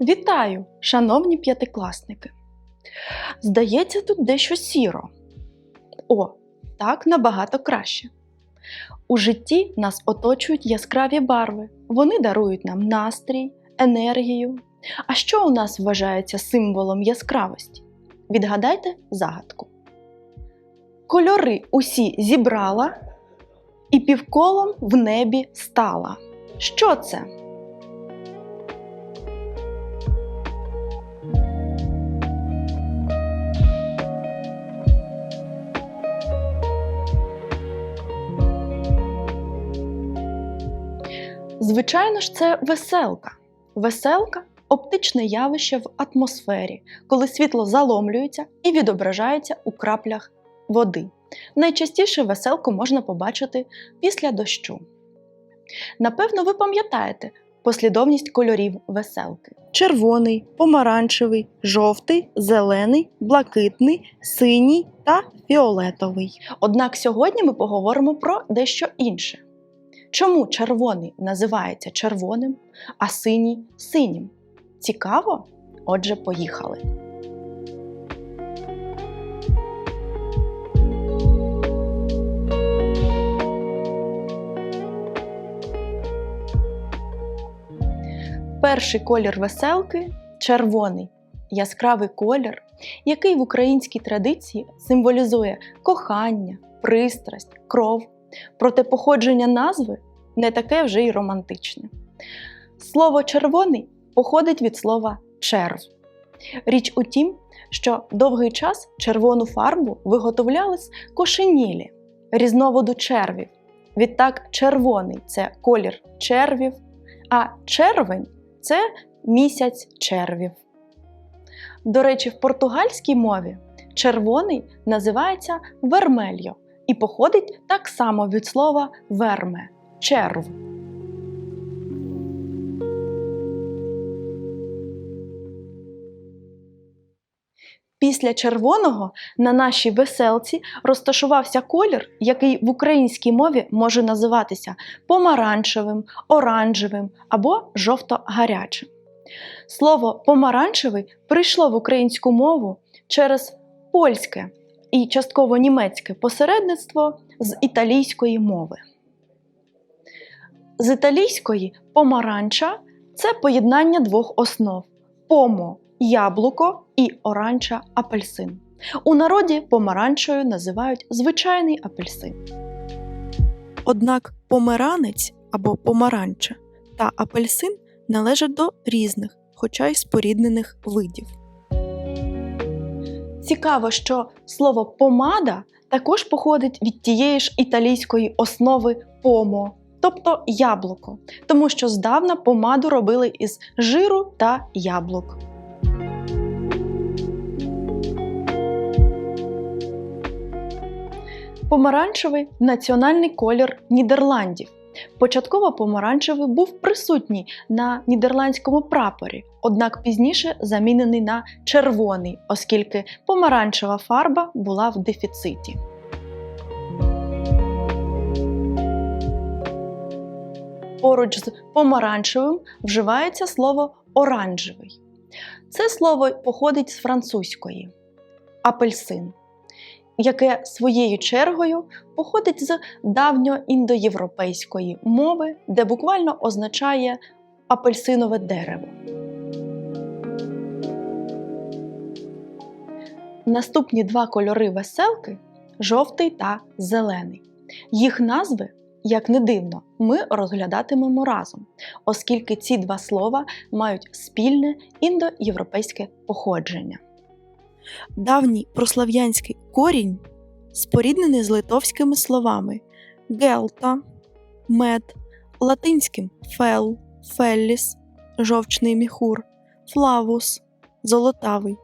Вітаю, шановні п'ятикласники! Здається, тут дещо сіро. О, так набагато краще. У житті нас оточують яскраві барви. Вони дарують нам настрій, енергію. А що у нас вважається символом яскравості? Відгадайте загадку. Кольори усі зібрала і півколом в небі стала. Що це? Звичайно ж, це веселка. Веселка оптичне явище в атмосфері, коли світло заломлюється і відображається у краплях води. Найчастіше веселку можна побачити після дощу. Напевно, ви пам'ятаєте послідовність кольорів веселки: червоний, помаранчевий, жовтий, зелений, блакитний, синій та фіолетовий. Однак сьогодні ми поговоримо про дещо інше. Чому червоний називається червоним, а синій синім? Цікаво? Отже, поїхали. Перший колір веселки червоний, яскравий колір, який в українській традиції символізує кохання, пристрасть, кров. Проте походження назви не таке вже й романтичне. Слово червоний походить від слова черв. Річ у тім, що довгий час червону фарбу виготовляли з кошенілі, різновиду червів. Відтак, червоний це колір червів, а червень це місяць червів. До речі, в португальській мові червоний називається вермельо і походить так само від слова верме черв. Після червоного на нашій веселці розташувався колір, який в українській мові може називатися помаранчевим, оранжевим або жовто-гарячим. Слово помаранчевий прийшло в українську мову через польське і частково німецьке посередництво з італійської мови. З італійської помаранча це поєднання двох основ: помо яблуко і оранча апельсин. У народі помаранчою називають звичайний апельсин. Однак померанець або помаранча та апельсин належать до різних, хоча й споріднених видів. Цікаво, що слово помада також походить від тієї ж італійської основи помо, тобто яблуко, тому що здавна помаду робили із жиру та яблук. Помаранчевий національний колір Нідерландів. Початково помаранчевий був присутній на нідерландському прапорі, однак пізніше замінений на червоний, оскільки помаранчева фарба була в дефіциті. Поруч з помаранчевим вживається слово оранжевий. Це слово походить з французької апельсин яке своєю чергою походить з давньоіндоєвропейської мови, де буквально означає апельсинове дерево. Наступні два кольори веселки жовтий та зелений. Їх назви, як не дивно, ми розглядатимемо разом, оскільки ці два слова мають спільне індоєвропейське походження. Давній прослав'янський корінь споріднений з литовськими словами гелта, мед, латинським фел, фелліс, жовчний міхур, флавус, золотавий,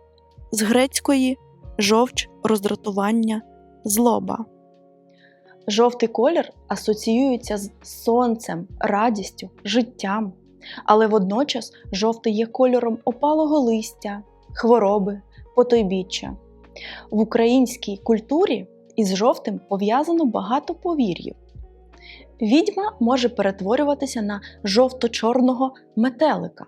з грецької жовч, роздратування, злоба. Жовтий колір асоціюється з сонцем, радістю, життям, але водночас жовтий є кольором опалого листя, хвороби, потойбіччя. В українській культурі із жовтим пов'язано багато повір'їв. Відьма може перетворюватися на жовто-чорного метелика.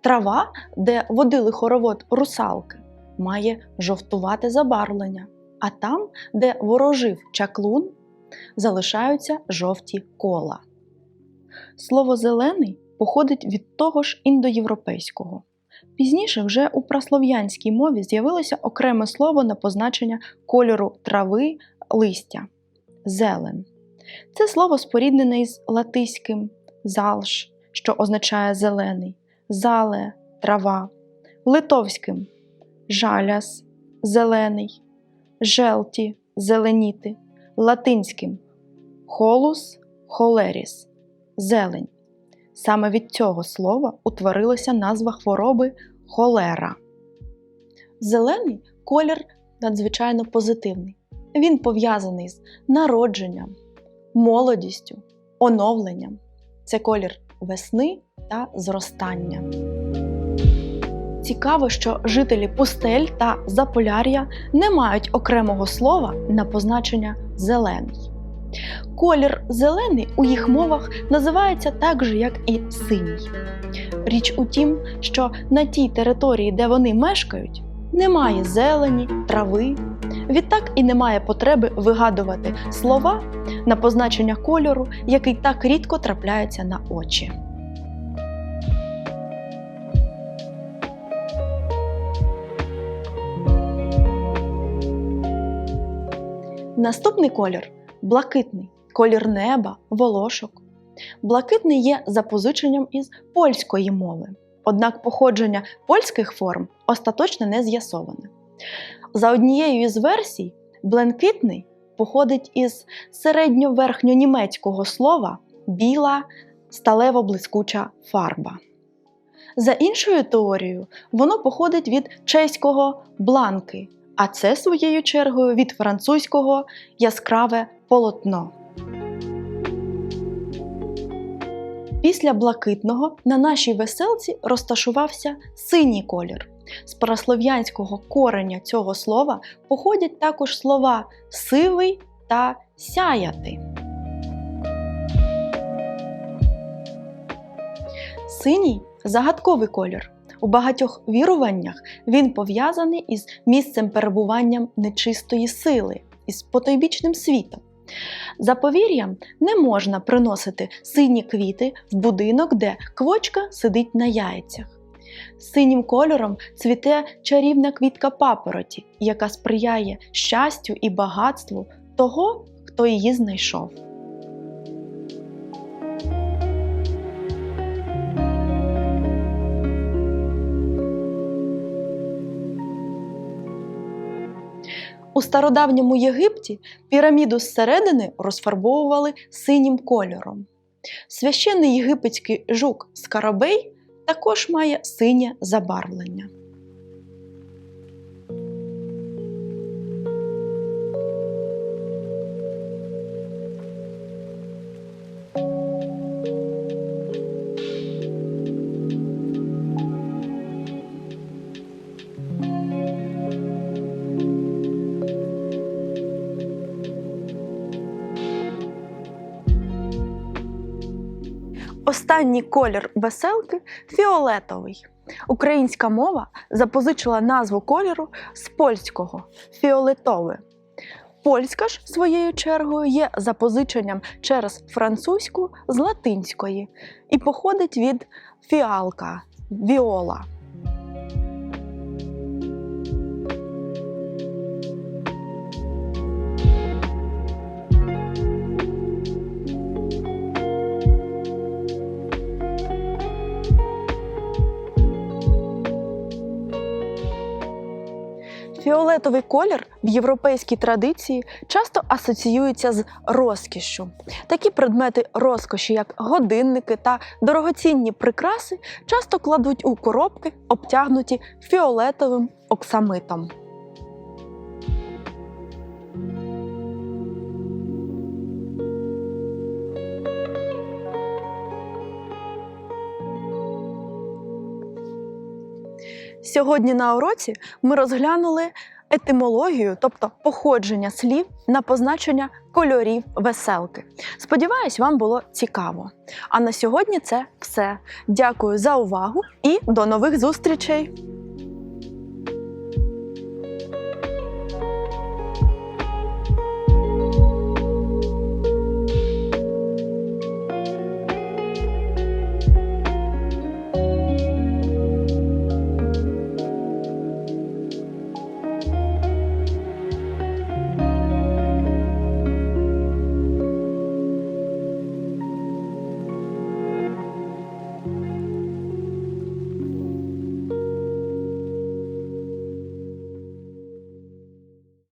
Трава, де водили хоровод русалки, має жовтувате забарвлення, а там, де ворожив чаклун, залишаються жовті кола. Слово зелений походить від того ж індоєвропейського. Пізніше вже у праслов'янській мові з'явилося окреме слово на позначення кольору трави листя зелен. Це слово споріднене із латиським залш, що означає зелений, зале трава, литовським жаляс зелений, желті зеленіти, латинським холус холеріс зелень. Саме від цього слова утворилася назва хвороби холера. Зелений колір надзвичайно позитивний. Він пов'язаний з народженням, молодістю, оновленням. Це колір весни та зростання. Цікаво, що жителі пустель та заполяр'я не мають окремого слова на позначення зелений. Колір зелений у їх мовах називається так же, як і синій. Річ у тім, що на тій території, де вони мешкають, немає зелені, трави. Відтак і немає потреби вигадувати слова на позначення кольору, який так рідко трапляється на очі. Наступний колір блакитний, колір неба, волошок. Блакитний є запозиченням із польської мови, однак походження польських форм остаточно не з'ясоване. За однією із версій, бленкитний походить із середньоверхньонімецького слова біла сталево-блискуча фарба. За іншою теорією, воно походить від чеського бланки, а це своєю чергою від французького яскраве полотно. Після блакитного на нашій веселці розташувався синій колір. З праслов'янського кореня цього слова походять також слова сивий та сяяти. Синій загадковий колір. У багатьох віруваннях він пов'язаний із місцем перебуванням нечистої сили, із потойбічним світом. За повір'ям, не можна приносити сині квіти в будинок, де квочка сидить на яйцях. Синім кольором цвіте чарівна квітка папороті, яка сприяє щастю і багатству того, хто її знайшов. У стародавньому Єгипті піраміду зсередини розфарбовували синім кольором. Священний єгипетський жук Скарабей також має синє забарвлення. Останній колір веселки фіолетовий. Українська мова запозичила назву кольору з польського фіолетове. Польська ж своєю чергою є запозиченням через французьку з латинської і походить від фіалка віола. Фіолетовий колір в європейській традиції часто асоціюється з розкішшю. Такі предмети розкоші, як годинники та дорогоцінні прикраси, часто кладуть у коробки, обтягнуті фіолетовим оксамитом. Сьогодні на уроці ми розглянули етимологію, тобто походження слів на позначення кольорів веселки. Сподіваюсь, вам було цікаво. А на сьогодні це все. Дякую за увагу і до нових зустрічей!